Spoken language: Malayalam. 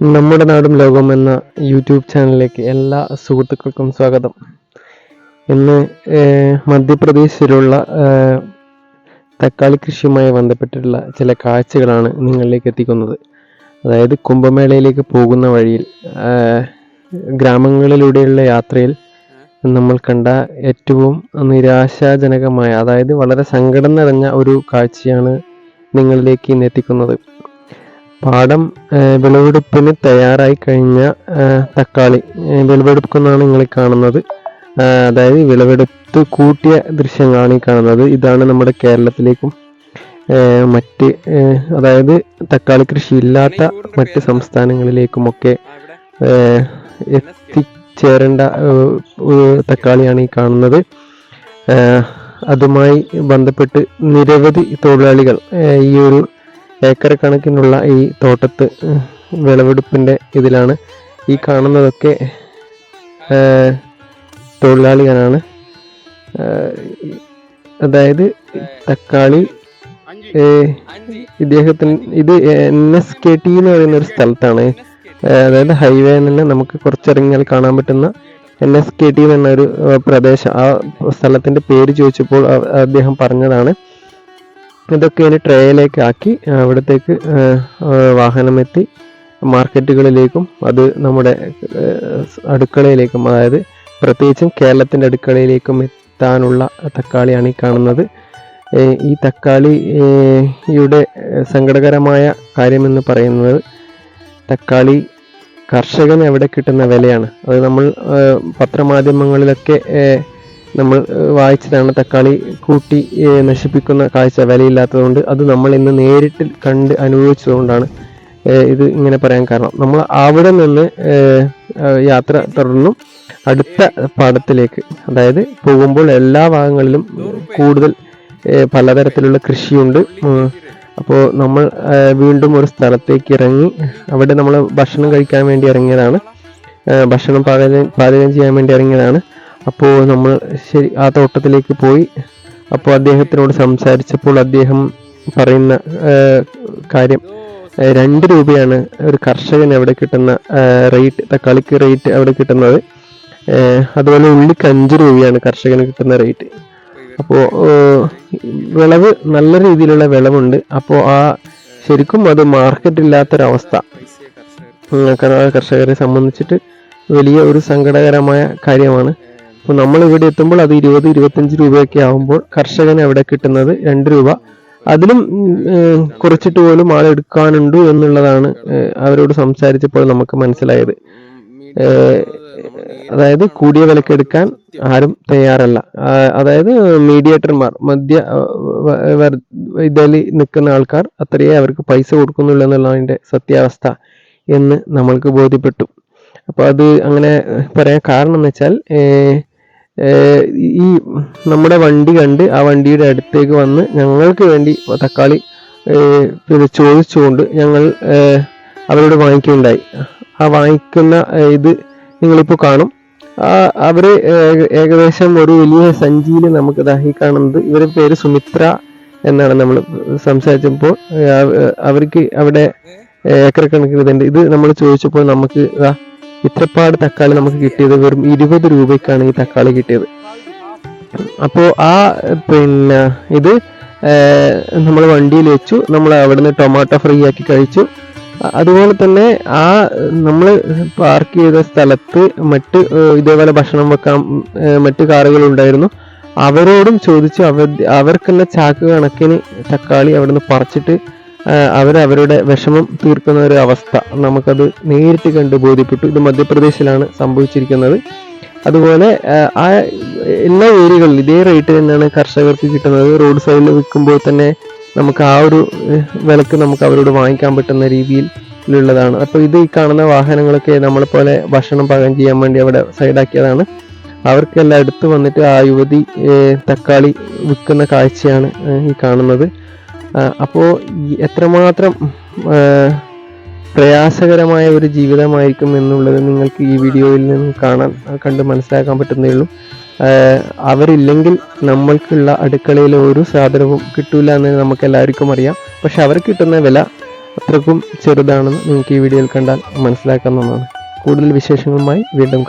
നമ്മുടെ നാടും ലോകം എന്ന യൂട്യൂബ് ചാനലിലേക്ക് എല്ലാ സുഹൃത്തുക്കൾക്കും സ്വാഗതം. ഇന്ന് മധ്യപ്രദേശിലുള്ള തക്കാളി കൃഷിയുമായി ബന്ധപ്പെട്ടിട്ടുള്ള ചില കാഴ്ചകളാണ് നിങ്ങളിലേക്ക് എത്തിക്കുന്നത്. അതായത് കുംഭമേളയിലേക്ക് പോകുന്ന വഴിയിൽ ഗ്രാമങ്ങളിലൂടെയുള്ള യാത്രയിൽ നമ്മൾ കണ്ട ഏറ്റവും നിരാശാജനകമായ അതായത് വളരെ സങ്കടം നിറഞ്ഞ ഒരു കാഴ്ചയാണ് നിങ്ങളിലേക്ക് ഇന്ന് എത്തിക്കുന്നത്. പാടം വിളവെടുപ്പിന് തയ്യാറായി കഴിഞ്ഞ തക്കാളി. വിളവെടുക്കുന്നതാണ് നിങ്ങൾ കാണുന്നത്. അതായത് വിളവെടുത്ത് കൂട്ടിയ ദൃശ്യങ്ങളാണ് ഈ കാണുന്നത്. ഇതാണ് നമ്മുടെ കേരളത്തിലേക്കും മറ്റ് അതായത് തക്കാളി കൃഷി ഇല്ലാത്ത മറ്റ് സംസ്ഥാനങ്ങളിലേക്കുമൊക്കെ എത്തിച്ചേരേണ്ട തക്കാളിയാണ് ഈ കാണുന്നത്. അതുമായി ബന്ധപ്പെട്ട് നിരവധി തൊഴിലാളികൾ ഈ ഒരു ഏക്കർ കണക്കിനുള്ള ഈ തോട്ടത്ത് വിളവെടുപ്പിന്റെ ഇതിലാണ് ഈ കാണുന്നതൊക്കെ തൊഴിലാളികളാണ്. അതായത് തക്കാളി ഇദ്ദേഹത്തിന് ഇത് എൻ എസ് കെ ടി എന്ന് പറയുന്ന ഒരു സ്ഥലത്താണ്. അതായത് ഹൈവേ തന്നെ നമുക്ക് കുറച്ചിറങ്ങിയാൽ കാണാൻ പറ്റുന്ന എൻ എസ് കെ ടി എന്നൊരു പ്രദേശം. ആ സ്ഥലത്തിന്റെ പേര് ചോദിച്ചപ്പോൾ അദ്ദേഹം പറഞ്ഞതാണ് ഇതൊക്കെ ഇനി ട്രേയിലേക്ക് ആക്കി അവിടത്തേക്ക് വാഹനമെത്തി മാർക്കറ്റുകളിലേക്കും അത് നമ്മുടെ അടുക്കളയിലേക്കും അതായത് പ്രത്യേകിച്ചും കേരളത്തിന്റെ അടുക്കളയിലേക്കും എത്താനുള്ള തക്കാളിയാണ് ഈ കാണുന്നത്. ഈ തക്കാളിയുടെ സങ്കടകരമായ കാര്യമെന്ന് പറയുന്നത് തക്കാളി കർഷകന് എവിടെ കിട്ടുന്ന വിലയാണ്. അത് നമ്മൾ പത്രമാധ്യമങ്ങളിലൊക്കെ നമ്മൾ വായിച്ചതാണ് തക്കാളി കൂട്ടി നശിപ്പിക്കുന്ന കാഴ്ച വിലയില്ലാത്തതുകൊണ്ട് അത് നമ്മൾ ഇന്ന് നേരിട്ട് കണ്ട് അനുഭവിച്ചതുകൊണ്ടാണ് ഇത് ഇങ്ങനെ പറയാൻ കാരണം. നമ്മൾ അവിടെ നിന്ന് യാത്ര തുടർന്നു. അടുത്ത പാടത്തിലേക്ക് അതായത് പോകുമ്പോൾ എല്ലാ ഭാഗങ്ങളിലും കൂടുതൽ പലതരത്തിലുള്ള കൃഷിയുണ്ട്. അപ്പോൾ നമ്മൾ വീണ്ടും ഒരു സ്ഥലത്തേക്ക് ഇറങ്ങി അവിടെ നമ്മൾ ഭക്ഷണം കഴിക്കാൻ വേണ്ടി ഇറങ്ങിയതാണ്. ഭക്ഷണം പാചകം പാചകം ചെയ്യാൻ വേണ്ടി ഇറങ്ങിയതാണ്. അപ്പോൾ നമ്മൾ ശരി ആ തോട്ടത്തിലേക്ക് പോയി. അപ്പോൾ അദ്ദേഹത്തിനോട് സംസാരിച്ചപ്പോൾ അദ്ദേഹം പറയുന്ന കാര്യം രണ്ട് രൂപയാണ് ഒരു കർഷകന് അവിടെ കിട്ടുന്ന റേറ്റ് തക്കാളിക്ക് റേറ്റ് അവിടെ കിട്ടുന്നത്. അതുപോലെ ഉള്ളിക്ക് അഞ്ച് രൂപയാണ് കർഷകന് കിട്ടുന്ന റേറ്റ് അപ്പോൾ വിളവ് നല്ല രീതിയിലുള്ള വിളവുണ്ട്. അപ്പോൾ ആ ശരിക്കും അത് മാർക്കറ്റ് ഇല്ലാത്തൊരവസ്ഥ. കർഷകരെ സംബന്ധിച്ചിട്ട് വലിയ ഒരു സങ്കടകരമായ കാര്യമാണ്. അപ്പോൾ നമ്മൾ ഇവിടെ എത്തുമ്പോൾ അത് ഇരുപത് ഇരുപത്തഞ്ച് രൂപയൊക്കെ ആവുമ്പോൾ കർഷകന് അവിടെ കിട്ടുന്നത് രണ്ട് രൂപ. അതിലും കുറച്ചിട്ട് പോലും ആളെടുക്കാനുണ്ട് എന്നുള്ളതാണ് അവരോട് സംസാരിച്ചപ്പോൾ നമുക്ക് മനസ്സിലായത്. അതായത് കൂടിയ വിലക്ക് എടുക്കാൻ ആരും തയ്യാറല്ല. അതായത് മീഡിയേറ്റർമാർ മധ്യ ഇതിൽ നിൽക്കുന്ന ആൾക്കാർ അത്രയേ അവർക്ക് പൈസ കൊടുക്കുന്നുള്ളൂ എന്നുള്ളതിന്റെ സത്യാവസ്ഥ എന്ന് നമ്മൾക്ക് ബോധ്യപ്പെട്ടു. അപ്പോൾ അത് അങ്ങനെ പറയാൻ കാരണം എന്ന് വെച്ചാൽ ഈ നമ്മുടെ വണ്ടി കണ്ട് ആ വണ്ടിയുടെ അടുത്തേക്ക് വന്ന് ഞങ്ങൾക്ക് വേണ്ടി തക്കാളി പിന്നെ ചോദിച്ചുകൊണ്ട് ഞങ്ങൾ അവരോട് വാങ്ങിക്കുകയുണ്ടായി. ആ വാങ്ങിക്കുന്ന ഇത് നിങ്ങളിപ്പോൾ കാണും. അവർ ഏകദേശം ഒരു വലിയ സഞ്ചിയിൽ നമുക്ക് ദാ ഈ കാണുന്നത് ഇവരുടെ പേര് സുമിത്ര എന്നാണ് നമ്മൾ സംസാരിച്ചപ്പോൾ അവർക്ക് അവിടെ ഏക്കർ കണക്കിന് ഇതുണ്ട്. ഇത് നമ്മൾ ചോദിച്ചപ്പോൾ നമുക്ക് ഇത്രപ്പാട് തക്കാളി നമുക്ക് കിട്ടിയത് വെറും ഇരുപത് രൂപയ്ക്കാണ് ഈ തക്കാളി കിട്ടിയത്. അപ്പോൾ ആ പിന്നെ ഇത് നമ്മൾ വണ്ടിയിൽ വെച്ചു. നമ്മൾ അവിടുന്ന് ടൊമാറ്റോ ഫ്രൈ ആക്കി കഴിച്ചു. അതുപോലെ തന്നെ ആ നമ്മൾ പാർക്ക് ചെയ്ത സ്ഥലത്ത് മറ്റ് ഇതേപോലെ ഭക്ഷണം വെക്കാൻ മറ്റു കാറുകൾ ഉണ്ടായിരുന്നു. അവരോടും ചോദിച്ചു അവർ അവർക്കുള്ള ചാക്ക് കണക്കിന് തക്കാളി അവിടുന്ന് പറിച്ചിട്ട് അവർ അവരുടെ വിഷമം തീർക്കുന്ന ഒരു അവസ്ഥ നമുക്കത് നേരിട്ട് കണ്ട് ബോധ്യപ്പെട്ടു. ഇത് മധ്യപ്രദേശിലാണ് സംഭവിച്ചിരിക്കുന്നത്. അതുപോലെ ആ, എല്ലാ ഏരിയകളിലും ഇതേ റേറ്റ് തന്നെയാണ് കർഷകർക്ക് കിട്ടുന്നത്. റോഡ് സൈഡിൽ വിൽക്കുമ്പോൾ തന്നെ നമുക്ക് ആ ഒരു വിലക്ക് നമുക്ക് അവരോട് വാങ്ങിക്കാൻ പറ്റുന്ന രീതിയിലുള്ളതാണ് അപ്പോൾ ഇത് ഈ കാണുന്ന വാഹനങ്ങളൊക്കെ നമ്മളെ പോലെ ഭക്ഷണം പാകം ചെയ്യാൻ വേണ്ടി അവിടെ സൈഡാക്കിയതാണ്. അവർക്കെല്ലാം അടുത്ത് വന്നിട്ട് ആ യുവതി തക്കാളി വിൽക്കുന്ന കാഴ്ചയാണ് ഈ കാണുന്നത്. അപ്പോൾ എത്രമാത്രം പ്രയാസകരമായ ഒരു ജീവിതമായിരിക്കും എന്നുള്ളത് നിങ്ങൾക്ക് ഈ വീഡിയോയിൽ നിന്ന് കാണാൻ കണ്ട് മനസ്സിലാക്കാൻ പറ്റുന്നേ ഉള്ളൂ അവരില്ലെങ്കിൽ നമ്മൾക്കുള്ള അടുക്കളയിൽ ഒരു സാധനവും കിട്ടൂല എന്ന് നമുക്ക് എല്ലാവർക്കും അറിയാം. പക്ഷെ അവർക്ക് കിട്ടുന്ന വില അത്രക്കും ചെറുതാണെന്ന് നിങ്ങൾക്ക് ഈ വീഡിയോയിൽ കണ്ടാൽ മനസ്സിലാക്കാവുന്നതാണ് കൂടുതൽ വിശേഷങ്ങളുമായി വീണ്ടും കാണാം.